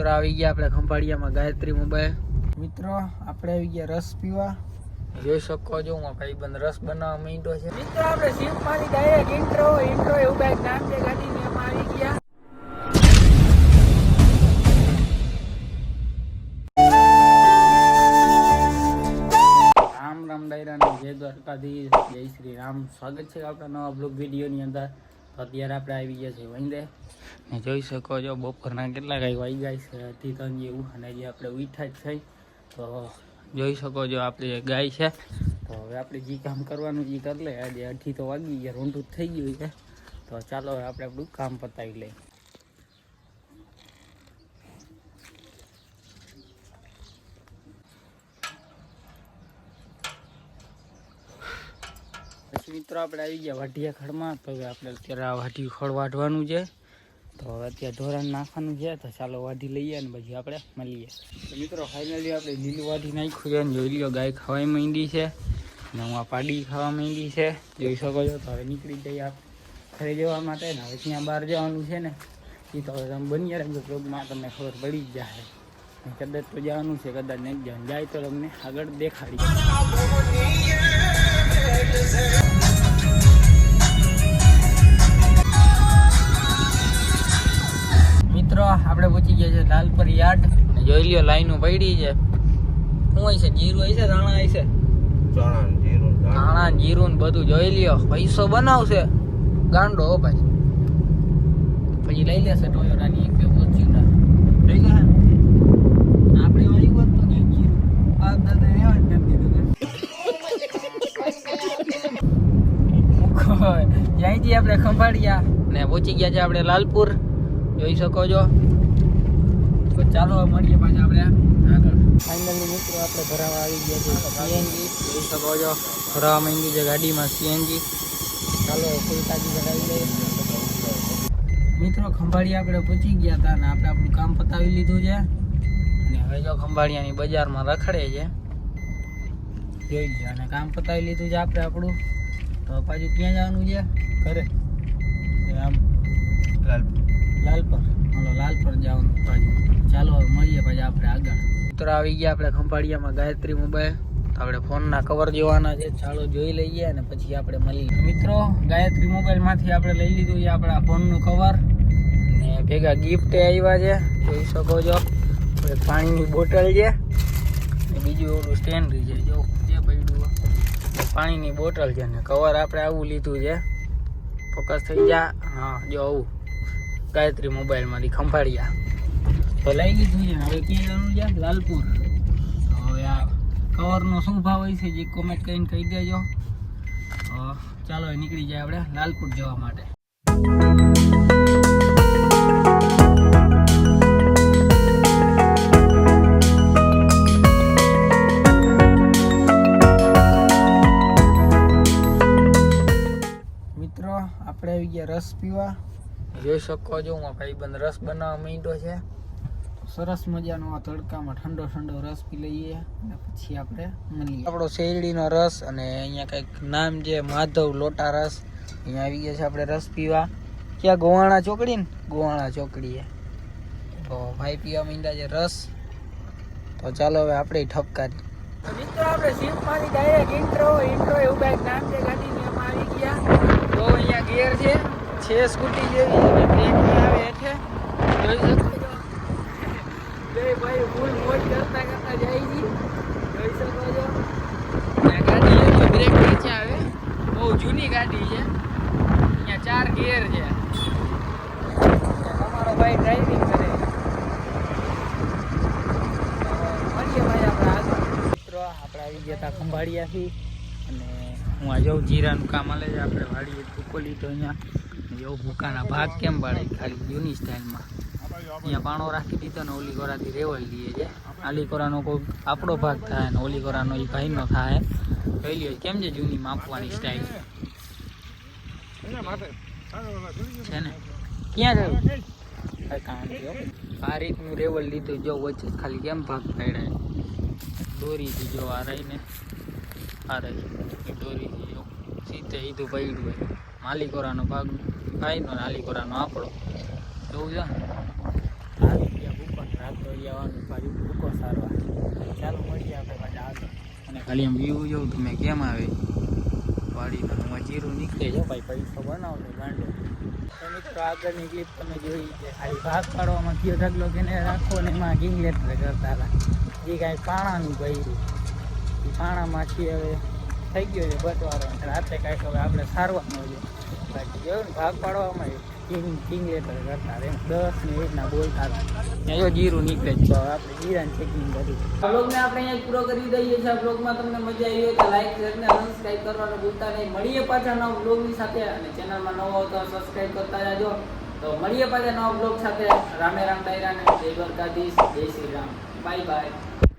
મિત્રો, આવી ગયા આપણે ખંભાળિયામાં ગાયત્રી મોબાઈલ મિત્રો, આપણે આવી ગયા રસ પીવા. જોઈ શકો છો, હું ભાઈબંધ રસ બનાવવા માંડ્યો છે. મિત્રો, આપણે સીમમાંથી ડાયરેક્ટ ઇન્ટ્રો ઇન્ટ્રો એવું કાંઈક નામ છે ગાડીને એમાં આવી ગયા. રામ રામ ડાયરાને જય દ્વારકાધીશ. જય શ્રી રામ. સ્વાગત છે આપણા નવા બ્લોગ વિડીયોની અંદર. અત્યારે આપણે આવી ગયા છે વંદે. ને જોઈ શકો છો, બપોરના કેટલા કાંઈ વાઈ ગાય છે. અઢી ત્રણ જેવું અને જે આપણે ઉઠા જ થઈ તો જોઈ શકો છો, આપણે ગાય છે. તો હવે આપણે જે કામ કરવાનું એ કરી લે. આજે અઢી તો વાગી ગયા, રૂંઢું થઈ ગયું છે. તો ચાલો હવે આપણે આપણું કામ પતાવી લઈએ. મિત્રો આપણે આવી ગયા વાઢિયા ખડમાં તો હવે આપણે અત્યારે આ વાઢિયું ખડ વાઢવાનું છે. તો હવે અત્યારે ઢોરણ નાખવાનું છે, તો ચાલો વાઢી લઈએ અને પછી આપણે મળીએ. તો મિત્રો ફાઇનલી આપણે લીલું વાઢી નાખ્યું છે અને જોઈ લ્યો, ગાય ખાવા માંડી છે અને હું આ પાડી ખાવા માંડી છે. જોઈ શકો છો, તો હવે નીકળી જઈએ આપણે ઘરે જવા માટે ને હવે ત્યાં બહાર જવાનું છે ને. એ તો હવે તમે બની રહેજો બ્લોગમાં તમને ખબર પડી જ જાય કદાચ તો જવાનું છે, કદાચ નહીં જવાનું. જાય તો તમને આગળ દેખાડી. મિત્રો આપણે પહોંચી ગયા છે લાલપર યાર્ડ જોઈ લ્યો લાઈનો પડી છે. શું હોય છે? જીરું હોય છે ધાણા હોય છે? ધાણા ને જીરું ને બધું જોઈ લ્યો. પૈસો બનાવશે. ગાંડો ભાઈ. પછી લઈ લેશે ટોયોટાની એક બે ફોર્ચ્યુનર. લઈ લે આપણે વાળી હોત તો ક્યાંક જીરું બાપ દાદા રહેવા જ નથી દીધું જયજી આપણે ખંભાળિયા. ને પહોંચી ગયા છે આપણે લાલપુર. જોઈ શકો છો. તો ચાલો મળીએ પાછા આપણે આગળ. ફાઇનલી મિત્રો આપણે ભરાવા આવી ગયા છે સીએનજી જોઈ શકો છો. ભરાવા માંડી છે ગાડીમાં સીએનજી ચાલો ફૂલ ટાંકી ચડાવી લઈએ. મિત્રો ખંભાળિયા આપણે પહોંચી ગયા હતા અને આપણે આપણું કામ પતાવી લીધું છે. અને હવે જો ખંભાળિયાની બજારમાં રખડે છે. જોઈ ગયા અને કામ પતાવી લીધું છે આપણે આપણું. તો પાછું ક્યાં જવાનું છે? ઘરે. આમ લાલપર. હાલો લાલપર જવાનું પાછું. ચાલો હવે મળીએ પછી આપણે આગળ. મિત્રો આવી ગયા આપણે ખંભાળિયામાં ગાયત્રી મોબાઈલ તો આપણે ફોનના કવર જોવાના છે. ચાલો જોઈ લઈએ અને પછી આપણે મળીએ. મિત્રો ગાયત્રી મોબાઈલમાંથી આપણે લઈ લીધું છે આપણા ફોનનું કવર ને ભેગા ગિફ્ટ આવ્યા છે. જોઈ શકો છો. પાણીની બોટલ છે. બીજું ઓલું સ્ટેન્ડ છે જો. પાણીની બોટલ છે ને કવર આપણે આવું લીધું છે. ફોકસ થઈ જા. હા, જો આવું. ગાયત્રી મોબાઈલમાંથી ખંભાળિયા. તો લઈ લીધું છે હવે ક્યાં જવાનું છે? લાલપુર. હવે આ કવરનો શું ભાવ હોય છે જે કોમેન્ટ કરીને કહી દેજો. ચાલો નીકળી જાય આપણે લાલપુર જવા માટે. રસ પીવા? જોઈ શકો છો હું ભાઈબંધ રસ બનાવવા માંડ્યો છે. સરસ મજાનો આ તડકામાં ઠંડો ઠંડો રસ પી લઈએ અને પછી આપણે મળીએ. આપણો શેરડીનો રસ અને અહીંયા કંઈક નામ છે માધવ લોટા રસ. અહીંયા આવી ગયા છે આપણે રસ પીવા. ક્યાં ગોવાણા ચોકડી ને? ગોવાણા ચોકડીએ તો ભાઈ પીવા માંડ્યા છે રસ. તો ચાલો હવે આપણે ઠપકારી. મિત્રો આપણે શિફ્ટમાંથી ડાયરેક્ટ ઇન્ટ્રો ઇન્ટ્રો એવું કાંઈક નામ છે ગાડીની અમે આવી ગયા. તો અહીંયા ગિયર છે. છે સ્કૂટી જેવી અને બ્રેક આવે હેઠે. જોઈ શકો જય ભાઈ ફૂલ મોજ કરતા કરતા જાય જોઈ શકો છો? ગાડી એની બ્રેક નીચે આવે. બહુ જૂની ગાડી છે. અહીંયા ચાર ગિયર છે. અમારો ભાઈ ડ્રાઇવિંગ કરે. મળીએ ભાઈ આપણે આગળ. મિત્રો, આપણે આવી ગયા હતા ખંભાળિયાથી. અને હું આ જાઉં જીરાનું કામ હાલે છે. આપણે વાડીએ ટૂંકો લીધો અહીંયા. જેવું ભૂકાના ભાગ કેમ પાડે? ખાલી જૂની સ્ટાઇલમાં. અહીંયા પાણો રાખી દીધો ને ઓલી કોરાથી રેવલ દઈએ છે. આલી કોરાનો કોઈ આપણો ભાગ થાય ને ઓલી કોરાનો એ ભાઈનો થાય. પહેલી કેમ છે જૂની માપવાની સ્ટાઇલ? છે ને? ક્યાં રહ્યું કામ. આ રીતનું રેવલ લીધું જો વચ્ચે ખાલી કેમ ભાગ પાડ્યા દોરી જો આ રહીને આ રહી. દોરી સીધે સીધું પડ્યું માલિકોરાનો ભાગ ખાઈનો નાલી કોરાનો આપણો જોવું છે? આવી ગયા ભૂપન રાત આવવાનું પાછું ભૂકો સારવા ચાલો મળીએ આપણે પાછા આગળ. અને ખાલી એમ વ્યૂ જોઉં તમે કેમ આવે? વાડીનો હું જીરું નીકળે જો ભાઈ પૈસા બનાવતો ગાંડો. તો મિત્રો આગળની ક્લિપ તમે જોઈ છે. ખાલી ભાગ પાડવામાં કયો ઢગલો કેને રાખો ને એમાં ગિંગલેટ કરતા હતા. એ કાંઈ પાણાનું ભર્યું એ પાણામાંથી હવે થઈ ગયો છે બટવાનો રાતે કાંઈક હવે આપણે સારવાનું છે આપણે અહીંયા પૂરો કરી દઈએ છીએ. બ્લોગમાં તમને મજા આવી હોય તો લાઈક શેર ને સબસ્ક્રાઈબ નહીં. મળીએ પાછા નવા બ્લોગની સાથે. અને ચેનલમાં નવો તો સબસ્ક્રાઈબ કરતા જાજો તો મળીએ પાછા નવા બ્લોગ સાથે. રામે રામ ડાયરાને. જય દ્વારકાધીશ. જય શ્રી રામ. Bye bye